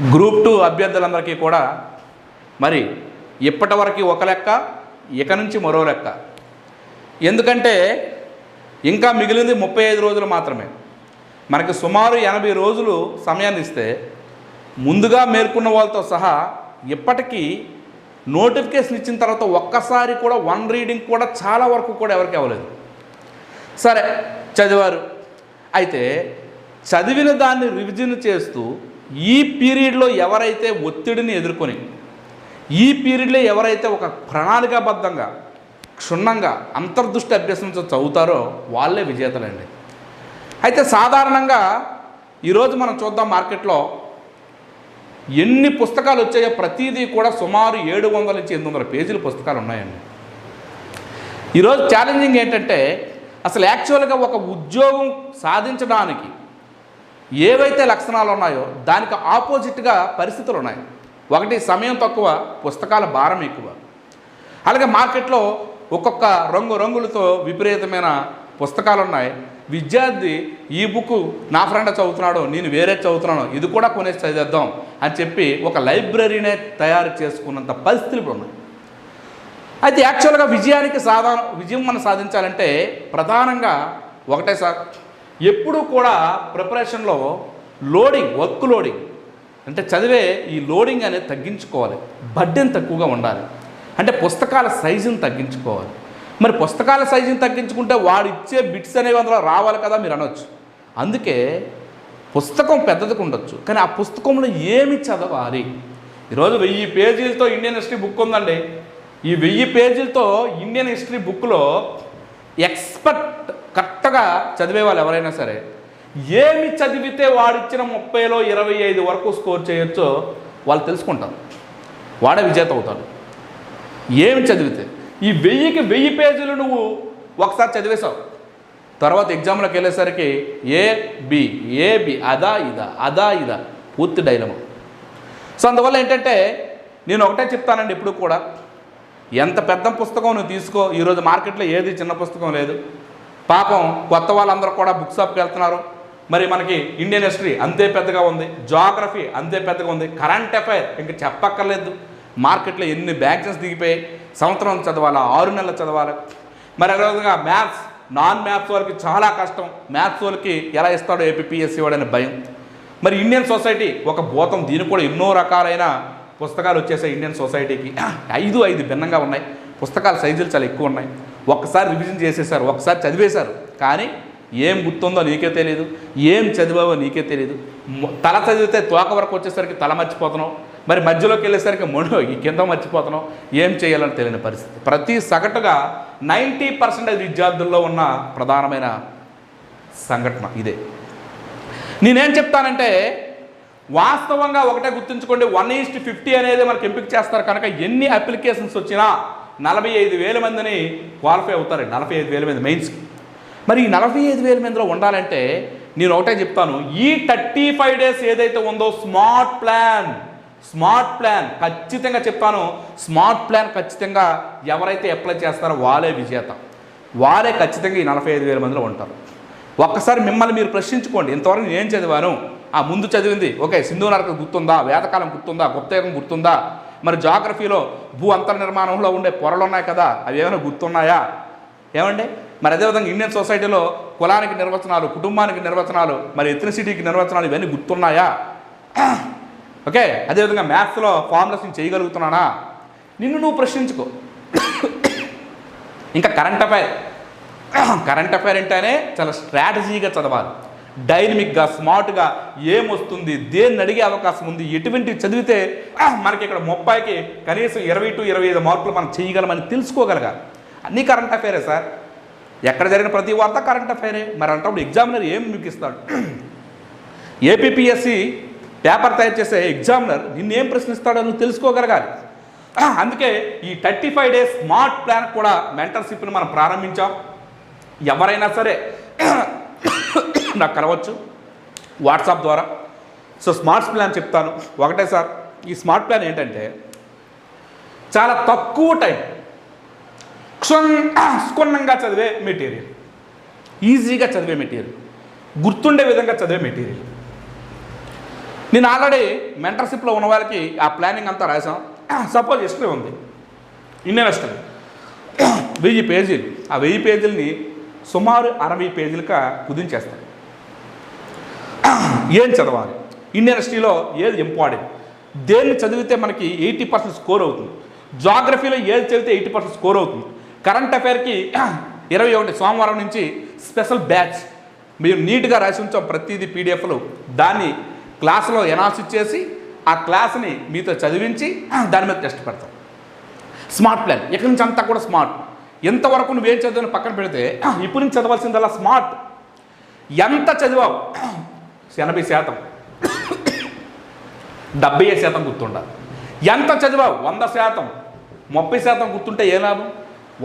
Group two అభ్యర్థులందరికీ కూడా మరి ఇప్పటి వరకు ఒక లెక్క ఇక నుంచి మరో లెక్క. ఎందుకంటే ఇంకా మిగిలింది ముప్పై ఐదు రోజులు మాత్రమే. మనకి సుమారు ఎనభై రోజులు సమయాన్ని ఇస్తే ముందుగా మేర్కొన్న వాళ్ళతో సహా ఇప్పటికీ నోటిఫికేషన్ ఇచ్చిన తర్వాత ఒక్కసారి కూడా వన్ రీడింగ్ కూడా చాలా వరకు కూడా ఎవరికి అవ్వలేదు. సరే చదివారు. అయితే చదివిన దాన్ని రివిజన్ చేస్తూ ఈ పీరియడ్లో ఎవరైతే ఒత్తిడిని ఎదుర్కొని ఈ పీరియడ్లో ఎవరైతే ఒక ప్రణాళికాబద్ధంగా క్షుణ్ణంగా అంతర్దృష్టి అభ్యసనంతో చదువుతారో వాళ్ళే విజేతలండి. అయితే సాధారణంగా ఈరోజు మనం చూద్దాం మార్కెట్లో ఎన్ని పుస్తకాలు వచ్చాయో ప్రతిదీ కూడా సుమారు ఏడు వందల నుంచి ఎనిమిది వందల పేజీల పుస్తకాలు ఉన్నాయండి. ఈరోజు ఛాలెంజింగ్ ఏంటంటే అసలు యాక్చువల్గా ఒక ఉద్యోగం సాధించడానికి ఏవైతే లక్షణాలు ఉన్నాయో దానికి ఆపోజిట్గా పరిస్థితులు ఉన్నాయి. ఒకటి సమయం తక్కువ పుస్తకాల భారం ఎక్కువ. అలాగే మార్కెట్లో ఒక్కొక్క రంగు రంగులతో విపరీతమైన పుస్తకాలు ఉన్నాయి. విద్యార్థి ఈ బుక్ నా ఫ్రెండ్ చదువుతున్నాడు నేను వేరే చదువుతున్నాను ఇది కూడా కొనేసి చదివేద్దాం అని చెప్పి ఒక లైబ్రరీనే తయారు చేసుకున్నంత పరిస్థితులు ఇప్పుడు ఉన్నాయి. అయితే యాక్చువల్గా విజయానికి సాధారణ విజయం మనం సాధించాలంటే ప్రధానంగా ఒకటే సార్ ఎప్పుడూ కూడా ప్రిపరేషన్లో లోడింగ్ వర్క్ లోడింగ్. అంటే చదివే ఈ లోడింగ్ అనేది తగ్గించుకోవాలి. బడ్డెన్ తక్కువగా ఉండాలి. అంటే పుస్తకాల సైజుని తగ్గించుకోవాలి. మరి పుస్తకాల సైజుని తగ్గించుకుంటే వాడు ఇచ్చే బిట్స్ అనేవి అందులో రావాలి కదా మీరు అనొచ్చు. అందుకే పుస్తకం పెద్దదిగా ఉండొచ్చు. కానీ ఆ పుస్తకంలో ఏమి చదవాలి? ఈరోజు వెయ్యి పేజీలతో ఇండియన్ హిస్టరీ బుక్ ఉందండి. ఈ వెయ్యి పేజీలతో ఇండియన్ హిస్టరీ బుక్లో ఎక్స్పర్ట్ కరెక్ట్గా చదివే వాళ్ళు ఎవరైనా సరే ఏమి చదివితే వాడిచ్చిన ముప్పైలో ఇరవై ఐదు వరకు స్కోర్ చేయొచ్చో వాళ్ళు తెలుసుకుంటారు. వాడే విజేత అవుతాడు. ఏమి చదివితే ఈ వెయ్యికి వెయ్యి పేజీలు నువ్వు ఒకసారి చదివేశావు. తర్వాత ఎగ్జామ్లోకి వెళ్ళేసరికి ఏ బి ఏ బి అదా ఇదా అదా ఇదా పూర్తి డైలమా. సో అందువల్ల ఏంటంటే నేను ఒకటే చెప్తానండి ఎప్పుడు కూడా ఎంత పెద్ద పుస్తకం నువ్వు తీసుకో ఈరోజు మార్కెట్లో ఏది చిన్న పుస్తకం లేదు. పాపం కొత్త వాళ్ళందరూ కూడా బుక్ షాప్కి వెళ్తున్నారు. మరి మనకి ఇండియన్ హిస్టరీ అంతే పెద్దగా ఉంది. జాగ్రఫీ అంతే పెద్దగా ఉంది. కరెంట్ అఫైర్ ఇంక చెప్పక్కర్లేదు. మార్కెట్లో ఎన్ని బ్యాగ్జెస్ దిగిపోయి సంవత్సరం చదవాలి ఆరు నెలలు చదవాలి. మరి అదేవిధంగా మ్యాథ్స్ నాన్ మ్యాథ్స్ వాళ్ళకి చాలా కష్టం. మ్యాథ్స్ వాళ్ళకి ఎలా ఇస్తాడో ఏపీఎస్సీ వాడనే భయం. మరి ఇండియన్ సొసైటీ ఒక భూతం దీనికి కూడా ఎన్నో రకాలైన పుస్తకాలు వచ్చేసాయి ఇండియన్ సొసైటీకి ఐదు ఐదు భిన్నంగా ఉన్నాయి. పుస్తకాల సైజులు చాలా ఎక్కువ ఉన్నాయి. ఒక్కసారి రివిజన్ చేసేసారు ఒకసారి చదివేశారు. కానీ ఏం గుర్తుందో నీకే తెలియదు ఏం చదివావో నీకే తెలియదు తల చదివితే తోక వరకు వచ్చేసరికి తల మర్చిపోతున్నావు. మరి మధ్యలోకి వెళ్ళేసరికి మొండు ఈ కింద మర్చిపోతున్నావు. ఏం చేయాలని తెలియని పరిస్థితి. ప్రతి సగటుగా నైంటీ పర్సెంటేజ్ విద్యార్థుల్లో ఉన్న ప్రధానమైన సంఘటన ఇదే. నేనేం చెప్తానంటే వాస్తవంగా ఒకటే గుర్తుంచుకోండి వన్ ఈస్ట్ ఫిఫ్టీ అనేది మనకి ఎంపిక చేస్తారు కనుక ఎన్ని అప్లికేషన్స్ వచ్చినా నలభై ఐదు వేల మందిని క్వాలిఫై అవుతారండి నలభై ఐదు వేల మంది మెయిన్స్కి మరి ఈ నలభై ఐదు వేల మందిలో ఉండాలంటే నేను ఒకటే చెప్తాను. ఈ థర్టీ ఫైవ్ డేస్ ఏదైతే ఉందో స్మార్ట్ ప్లాన్ స్మార్ట్ ప్లాన్ ఖచ్చితంగా చెప్తాను. స్మార్ట్ ప్లాన్ ఖచ్చితంగా ఎవరైతే అప్లై చేస్తారో వాళ్ళే విజేత. వాళ్ళే ఖచ్చితంగా ఈ నలభై ఐదు వేల మందిలో ఉంటారు. ఒక్కసారి మిమ్మల్ని మీరు ప్రశ్నించుకోండి. ఇంతవరకు నేను ఏం చదివాను? ఆ ముందు చదివింది. ఓకే సింధు నరకం గుర్తుందా? వేదకాలం గుర్తుందా? గుప్తయుగం గుర్తుందా? మరి జాగ్రఫీలో భూ అంతర్నిర్మాణంలో ఉండే పొరలు ఉన్నాయి కదా అవి ఏమైనా గుర్తున్నాయా? ఏమండి? మరి అదేవిధంగా ఇండియన్ సొసైటీలో కులానికి నిర్వచనాలు కుటుంబానికి నిర్వచనాలు మరి ఎథ్నిసిటీకి నిర్వచనాలు ఇవన్నీ గుర్తున్నాయా? ఓకే అదేవిధంగా మ్యాథ్స్లో ఫార్ములాస్ నేను చేయగలుగుతున్నానా? నిన్ను నువ్వు ప్రశ్నించుకో. ఇంకా కరెంట్ అఫైర్. కరెంట్ అఫైర్ అంటేనే చాలా స్ట్రాటజీగా చదవాలి. డైనమిక్గా స్మార్ట్గా ఏమొస్తుంది దేన్ని అడిగే అవకాశం ఉంది ఎటువంటి చదివితే మనకి ఇక్కడ ముప్పైకి కనీసం ఇరవై టు ఇరవై ఐదు మార్కులు మనం చేయగలమని తెలుసుకోగలగాలి. అన్నీ కరెంట్ అఫైరే సార్. ఎక్కడ జరిగిన ప్రతి వార్త కరెంట్ అఫైరే. మరి అంటప్పుడు ఎగ్జామినర్ ఏం మీకు ఇస్తాడు పేపర్ తయారు చేసే ఎగ్జామినర్ నిన్నేం ప్రశ్నిస్తాడో నువ్వు తెలుసుకోగలగాలి. అందుకే ఈ thirty five days smart plan కూడా మెంటర్షిప్ని మనం ప్రారంభించాం. ఎవరైనా సరే నాకు కలవచ్చు. వాట్సాప్ ద్వారా. సో స్మార్ట్ ప్లాన్ చెప్తాను. ఒకటే సార్ ఈ స్మార్ట్ ప్లాన్ ఏంటంటే చాలా తక్కువ టైం క్షుణ్ క్షుణ్ణంగా చదివే మెటీరియల్. ఈజీగా చదివే మెటీరియల్. గుర్తుండే విధంగా చదివే మెటీరియల్. నేను ఆల్రెడీ మెంటర్షిప్లో ఉన్న వాళ్ళకి ఆ ప్లానింగ్ అంతా రాసాం సపోజ్ హిస్టరీ ఉంది. Indian history. వెయ్యి పేజీలు. ఆ వెయ్యి పేజీలని సుమారు అరవై పేజీలుగా కుదించేస్తాను ఏం చదవాలి? ఇండియన్ హిస్టరీలో ఏది ఇంపార్టెంట్ దేన్ని చదివితే మనకి ఎయిటీ పర్సెంట్ స్కోర్ అవుతుంది? జాగ్రఫీలో ఏది చదివితే ఎయిటీ పర్సెంట్ స్కోర్ అవుతుంది? కరెంట్ అఫైర్కి ఇరవై ఒకటి సోమవారం నుంచి స్పెషల్ బ్యాచ్ మీరు నీట్గా రాసి ఉంచాం ప్రతిదీ పీడిఎఫ్లు దాన్ని క్లాస్లో ఎనాలిసిస్ చేసి ఆ క్లాస్ని మీతో చదివించి దాని మీద టెస్ట్ పెడతాం. స్మార్ట్ ప్లాన్ ఇక్కడి నుంచి అంతా కూడా స్మార్ట్ ఎంతవరకు నువ్వేం చదివిన పక్కన పెడితే ఇప్పుడు నుంచి చదవాల్సిందల్లా స్మార్ట్ ఎంత చదివావు? ఎనభై శాతం. డెబ్బై శాతం గుర్తుండాలి. ఎంత చదివావు? వంద శాతం. ముప్పై శాతం గుర్తుంటే ఏ లాభం?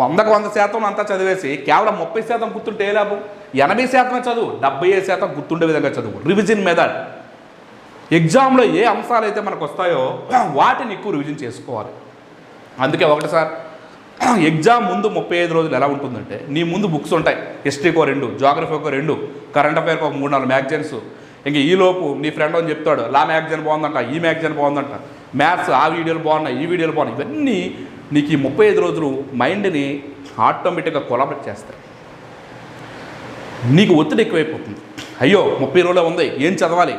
వందకు వంద శాతం అంతా చదివేసి కేవలం ముప్పై శాతం గుర్తుంటే ఏ లాభం? ఎనభై శాతం చదువు. డెబ్బై ఐదు శాతం గుర్తుండే విధంగా చదువు. రివిజన్ మెథడ్ ఎగ్జామ్లో ఏ అంశాలు అయితే మనకు వస్తాయో వాటిని ఎక్కువ రివిజన్ చేసుకోవాలి. అందుకే ఒకటి సార్ ఎగ్జామ్ ముందు ముప్పై ఐదు రోజులు ఎలా ఉంటుందంటే నీ ముందు బుక్స్ ఉంటాయి. హిస్టరీకో రెండు జాగ్రఫీకో రెండు కరెంట్ అఫైర్కి ఒక మూడు నాలుగు మ్యాగజైన్స్ ఇంక ఈలోపు నీ ఫ్రెండ్ అని చెప్తాడు లా మ్యాగజైన్ బాగుందంట ఈ మ్యాగజైన్ బాగుందంట. మ్యాథ్స్ ఆ వీడియోలు బాగున్నాయి ఈ వీడియోలు బాగున్నాయి. ఇవన్నీ నీకు ఈ ముప్పై ఐదు రోజులు మైండ్ని ఆటోమేటిక్గా కొలాబరేట్ చేస్తాయి. నీకు ఒత్తిడి ఎక్కువైపోతుంది. అయ్యో ముప్పై రోజులే ఉంది ఏం చదవాలి?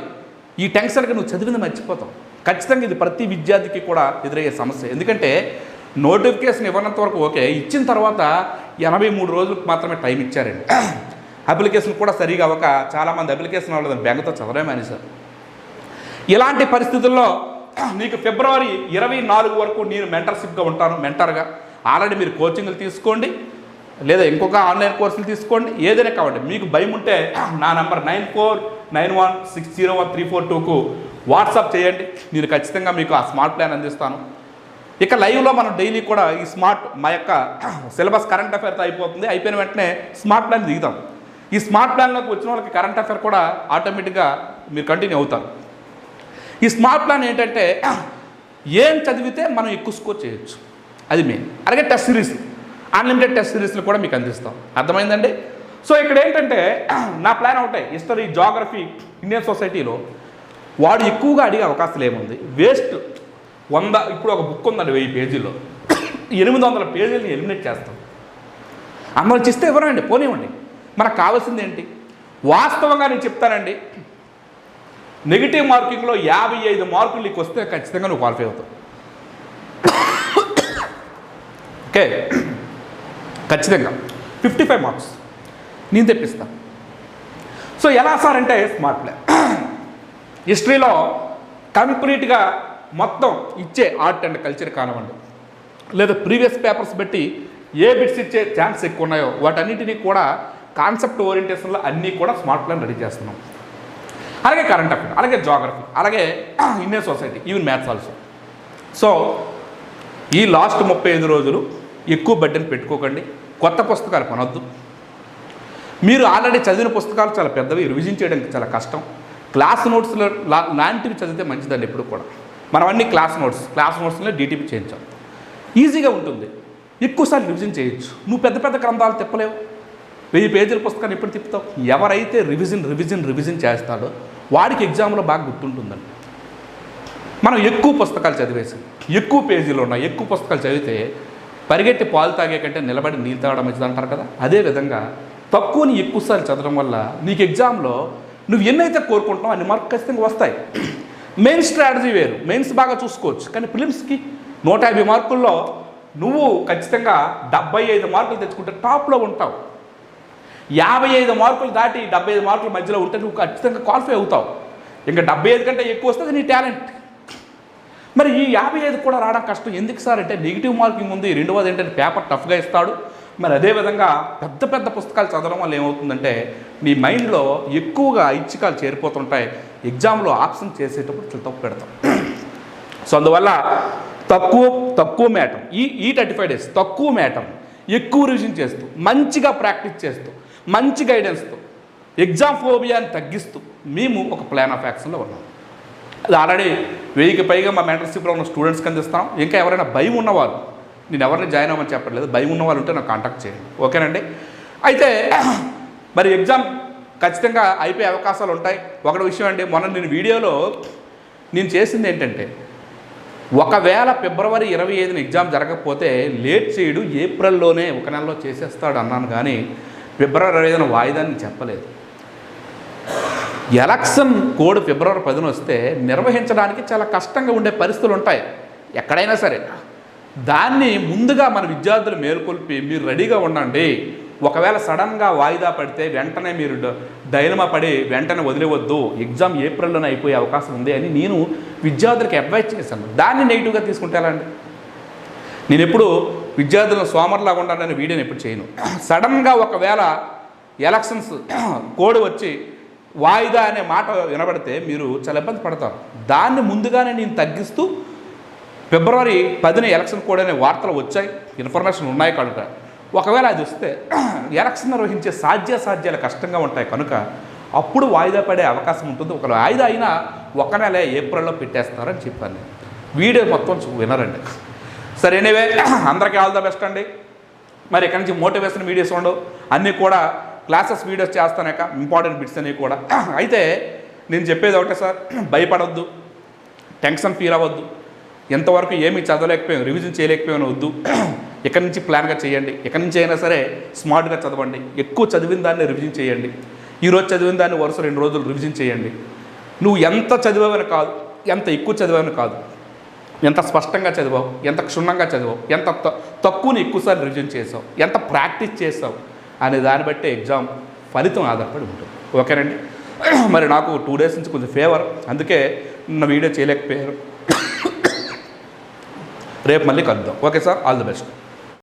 ఈ టెన్షన్కి నువ్వు చదివింది మర్చిపోతావు. ఖచ్చితంగా ఇది ప్రతి విద్యార్థికి కూడా ఎదురయ్యే సమస్య. ఎందుకంటే నోటిఫికేషన్ ఇవ్వనంత వరకు ఓకే ఇచ్చిన తర్వాత ఎనభై మూడు రోజులకు మాత్రమే టైం ఇచ్చారండి. అప్లికేషన్ కూడా సరిగా అవ్వక చాలామంది అప్లికేషన్ అవ్వలేదు బెంగతో చదవడే మానేశారు. ఇలాంటి పరిస్థితుల్లో నీకు ఫిబ్రవరి ఇరవై నాలుగు వరకు నేను మెంటర్షిప్గా ఉంటాను మెంటర్గా. ఆల్రెడీ మీరు కోచింగ్లు తీసుకోండి లేదా ఇంకొక ఆన్లైన్ కోర్సులు తీసుకోండి ఏదైనా కావండి మీకు భయం ఉంటే నా number nine four nine one six zero one three four టూకు WhatsApp చేయండి నేను ఖచ్చితంగా మీకు ఆ స్మార్ట్ ప్లాన్ అందిస్తాను. ఇక లైవ్లో మనం డైలీ కూడా ఈ స్మార్ట్ మా యొక్క సిలబస్ కరెంట్ అఫైర్తో అయిపోతుంది అయిపోయిన వెంటనే స్మార్ట్ ప్లాన్ దిగుతాం. ఈ స్మార్ట్ ప్లాన్లోకి వచ్చిన వాళ్ళకి కరెంట్ అఫేర్ కూడా ఆటోమేటిక్గా మీరు కంటిన్యూ అవుతారు. ఈ స్మార్ట్ ప్లాన్ ఏంటంటే ఏం చదివితే మనం ఎక్కువ స్కోర్ చేయొచ్చు. అది మెయిన్. అలాగే టెస్ట్ సిరీస్ అన్లిమిటెడ్ టెస్ట్ సిరీస్లు కూడా మీకు అందిస్తాం. అర్థమైందండి? సో ఇక్కడ ఏంటంటే నా ప్లాన్ ఒకటే. హిస్టరీ జాగ్రఫీ ఇండియన్ సొసైటీలో వాడు ఎక్కువగా అడిగే అవకాశాలు ఏముంది? వేస్ట్ వంద ఇప్పుడు ఒక బుక్ ఉందండి వెయ్యి పేజీల్లో ఎనిమిది వందల పేజీలని ఎలిమినేట్ చేస్తాం. అందులో చిస్తే ఎవరండి? పోనివ్వండి. మనకు కావాల్సింది ఏంటి? వాస్తవంగా నేను చెప్తానండి. నెగిటివ్ మార్కింగ్లో యాభై ఐదు మార్కులు నీకు వస్తే ఖచ్చితంగా నువ్వు క్వాలిఫై అవుతావు. ఓకే? ఖచ్చితంగా. Fifty five marks. నేను తెప్పిస్తా. సో ఎలా సార్ అంటే స్మార్ట్ ప్లే. హిస్టరీలో కంప్లీట్గా మొత్తం ఇచ్చే ఆర్ట్ అండ్ కల్చర్ కానివ్వండి లేదా ప్రీవియస్ పేపర్స్ బట్టి ఏ బిట్స్ ఇచ్చే ఛాన్స్ ఎక్కువ ఉన్నాయో వాటన్నిటినీ కూడా కాన్సెప్ట్ ఓరియంటేషన్లో అన్నీ కూడా స్మార్ట్ ప్లాన్ రెడీ చేస్తున్నాం. అలాగే కరెంట్ అఫేర్ అలాగే జాగ్రఫీ అలాగే Indian society even maths also. So ఈ లాస్ట్ ముప్పై ఐదు రోజులు ఎక్కువ బడ్డెని పెట్టుకోకండి. కొత్త పుస్తకాలు కొనొద్దు. మీరు ఆల్రెడీ చదివిన పుస్తకాలు చాలా పెద్దవి రివిజన్ చేయడానికి చాలా కష్టం. క్లాస్ నోట్స్లో లా- లాంటివి చదివితే మంచిదండి ఎప్పుడు కూడా. మనం అన్ని క్లాస్ నోట్స్ క్లాస్ నోట్స్లో డీటీపీ చేయించాం. ఈజీగా ఉంటుంది. ఎక్కువసార్లు రివిజన్ చేయొచ్చు. నువ్వు పెద్ద పెద్ద గ్రంథాలు తిప్పలేవు. వెయ్యి పేజీల పుస్తకాన్ని ఎప్పుడు తిప్పుతావు? ఎవరైతే రివిజన్ రివిజన్ రివిజన్ చేస్తాడో వాడికి ఎగ్జామ్లో బాగా గుర్తుంటుందండి. మనం ఎక్కువ పుస్తకాలు చదివేసి. ఎక్కువ పేజీలు ఉన్నాయి. ఎక్కువ పుస్తకాలు చదివితే పరిగెట్టి పాలు తాగే కంటే నిలబడి నీళ్ళు తాగడం మంచిది అంటారు కదా? అదేవిధంగా తక్కువని ఎక్కువసార్లు చదవడం వల్ల నీకు ఎగ్జామ్లో నువ్వు ఎన్నైతే కోరుకుంటున్నావు అన్ని మార్క్ ఖచ్చితంగా వస్తాయి. మెయిన్ స్ట్రాటజీ వేరు. మెయిన్స్ బాగా చూసుకోవచ్చు. కానీ ఫిలిమ్స్కి నూట యాభై మార్కుల్లో నువ్వు ఖచ్చితంగా డెబ్బై ఐదు మార్కులు తెచ్చుకుంటే టాప్లో ఉంటావు. యాభై ఐదు మార్కులు దాటి డెబ్బై ఐదు మార్కుల మధ్యలో ఉంటే నువ్వు ఖచ్చితంగా క్వాలిఫై అవుతావు. ఇంకా డెబ్బై ఐదు కంటే ఎక్కువ వస్తుంది నీ టాలెంట్. మరి ఈ యాభై ఐదు కూడా రావడం కష్టం. ఎందుకు సార్ అంటే నెగిటివ్ మార్కింగ్ ఉంది. రెండవది ఏంటంటే పేపర్ టఫ్గా ఇస్తాడు. మరి అదేవిధంగా పెద్ద పెద్ద పుస్తకాలు చదవడం వల్ల ఏమవుతుందంటే నీ మైండ్లో ఎక్కువగా ఐచ్ఛికాలు చేరిపోతుంటాయి. ఎగ్జామ్లో ఆప్షన్ చేసేటప్పుడు చాలా తప్పు పెడతాం. సో అందువల్ల తక్కువ తక్కువ మ్యాటర్ ఈ ఈ థర్టీ ఫైవ్ డేస్ తక్కువ మ్యాటర్ ఎక్కువ రివిజన్ చేస్తూ మంచిగా ప్రాక్టీస్ చేస్తూ మంచి గైడెన్స్తో ఎగ్జామ్ ఫోబియాని తగ్గిస్తూ మేము ఒక ప్లాన్ ఆఫ్ యాక్షన్లో ఉన్నాం. అది ఆల్రెడీ వెయ్యికి పైగా మా మెంటర్షిప్లో ఉన్న స్టూడెంట్స్కి అందిస్తాం ఇంకా ఎవరైనా భయం ఉన్నవారు నేను ఎవరిని జాయిన్ అవ్వమని చెప్పట్లేదు భయం ఉన్నవారు ఉంటే నాకు కాంటాక్ట్ చేయండి. ఓకేనండి? అయితే మరి ఎగ్జామ్ ఖచ్చితంగా అయిపోయే అవకాశాలు ఉంటాయి. ఒకటి విషయం అండి మొన్న నేను వీడియోలో నేను చేసింది ఏంటంటే ఒకవేళ ఫిబ్రవరి ఇరవై ఐదున ఎగ్జామ్ జరగకపోతే లేట్ చేయడు ఏప్రిల్లోనే ఒక నెలలో చేసేస్తాడు అన్నాను కానీ ఫిబ్రవరి ఇరవై ఐదున వాయిదాన్ని చెప్పలేదు. ఎలక్షన్ కోడ్ ఫిబ్రవరి పదిన వస్తే నిర్వహించడానికి చాలా కష్టంగా ఉండే పరిస్థితులు ఉంటాయి ఎక్కడైనా సరే. దాన్ని ముందుగా మన విద్యార్థులు మేల్కొల్పి మీరు రెడీగా ఉండండి ఒకవేళ సడన్గా వాయిదా పడితే వెంటనే మీరు డ- డైలమా పడి వెంటనే వదిలేవద్దు. ఎగ్జామ్ ఏప్రిల్లోనే అయిపోయే అవకాశం ఉంది అని నేను విద్యార్థులకు అడ్వైజ్ చేశాను. దాన్ని నెగిటివ్గా తీసుకుంటే ఎలా అండి? నేను ఎప్పుడు విద్యార్థులను సోమర్లాగా ఉండాలని వీడియోని ఎప్పుడు చేయను. సడన్గా ఒకవేళ ఎలక్షన్స్ కోడ్ వచ్చి వాయిదా అనే మాట వినబడితే మీరు చాలా ఇబ్బంది పడతారు. దాన్ని ముందుగానే నేను తగ్గిస్తూ ఫిబ్రవరి పదిన ఎలక్షన్ కోడ్ అనే వార్తలు వచ్చాయి. ఇన్ఫర్మేషన్ ఉన్నాయి కనుక. ఒకవేళ అది వస్తే ఎలక్షన్ నిర్వహించే సాధ్యాసాధ్యాలు కష్టంగా ఉంటాయి. కనుక అప్పుడు వాయిదా పడే అవకాశం ఉంటుంది. ఒక వాయిదా అయినా ఒక నెల ఏప్రిల్లో పెట్టేస్తారని చెప్పాను. వీడియో మొత్తం వినరండి. సరే ఎనీవే అందరికీ ఆల్ ద బెస్ట్ అండి. మరి ఇక్కడి నుంచి మోటివేషన్ వీడియోస్ ఉండవు. అన్నీ కూడా క్లాసెస్ వీడియోస్ చేస్తానాక ఇంపార్టెంట్ బిట్స్ అనేవి కూడా. అయితే నేను చెప్పేది ఒకటే సార్. భయపడొద్దు. టెన్షన్ ఫీల్ అవ్వద్దు. ఎంతవరకు ఏమీ చదవలేకపోయాం రివిజన్ చేయలేకపోయాను వద్దు. ఇక్కడి నుంచి ప్లాన్గా చేయండి ఎక్కడి నుంచి అయినా సరే స్మార్ట్గా చదవండి ఎక్కువ చదివిన దాన్ని రివిజన్ చేయండి ఈరోజు చదివిన దాన్ని వరుస రెండు రోజులు రివిజన్ చేయండి. నువ్వు ఎంత చదివావని కాదు ఎంత ఎక్కువ చదివావని కాదు ఎంత స్పష్టంగా చదివావు ఎంత క్షుణ్ణంగా చదివావు ఎంత త- తక్కువని ఎక్కువసార్లు రివిజన్ చేసావు ఎంత ప్రాక్టీస్ చేసావు అనే దాన్ని బట్టి ఎగ్జామ్ ఫలితం ఆధారపడి ఉంటుంది. ఓకేనండి? మరి నాకు టూ డేస్ నుంచి కొంచెం ఫేవర్ అందుకే నిన్న వీడియో చేయలేకపోయారు. రేపు మళ్ళీ కలుద్దాం. Okay sir all the best.